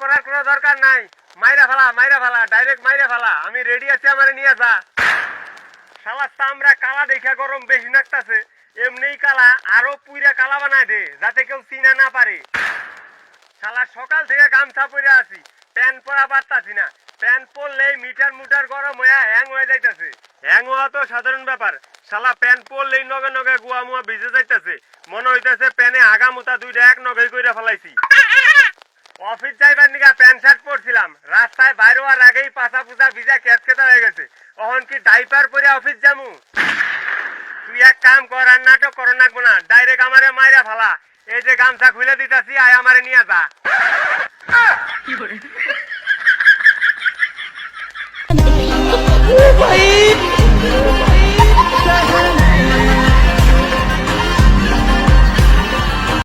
করার কোনো দরকার নাই। মাইরা ফেলা মাইরা ফেলা ডাইরেক্ট মাইরা ফেলা। আমি রেডি আছি, আমারে নিয়ে যা। শালা চামড়া কালা দেখা গরম বেশি নাকতাছে। এমনিই কালা, আরও পুইরা কালা বানায় দে, যাতে কেউ চিনা না পারে। শালা সকাল থেকে গামছা পরে আছি, প্যান্ট পরা পারতাছি না। প্যান্ট পরলেই মিটার মুটার গরম হয়ে হ্যাং হয়ে যাইতাছে। হ্যাং হওয়া তো সাধারণ ব্যাপার। শালা প্যান্ট পরলেই নগে নগে গুয়া মুয়া ভিজে যাইতেছে। মনে হইতেছে প্যানে আগা মুতা দুইটা এক নগে কইরা ফেলাইছি। অফিস যাইবার নিগা প্যান্ট শার্ট পরছিলাম। রাস্তায় বাইরে হওয়ার আগেই পাছা পুজা ভিজা কেতকেতা হয়ে গেছে। তখন কি ডাইপার পরে অফিস যামু? তুই এক কাম কর আর নাটক করো নাকবো না ডাইরেক্ট আমারে মাইরা ফালা। এই যে গামছা খুলে দিতাছি আয় আমারে নিয়ে যা। ভাই!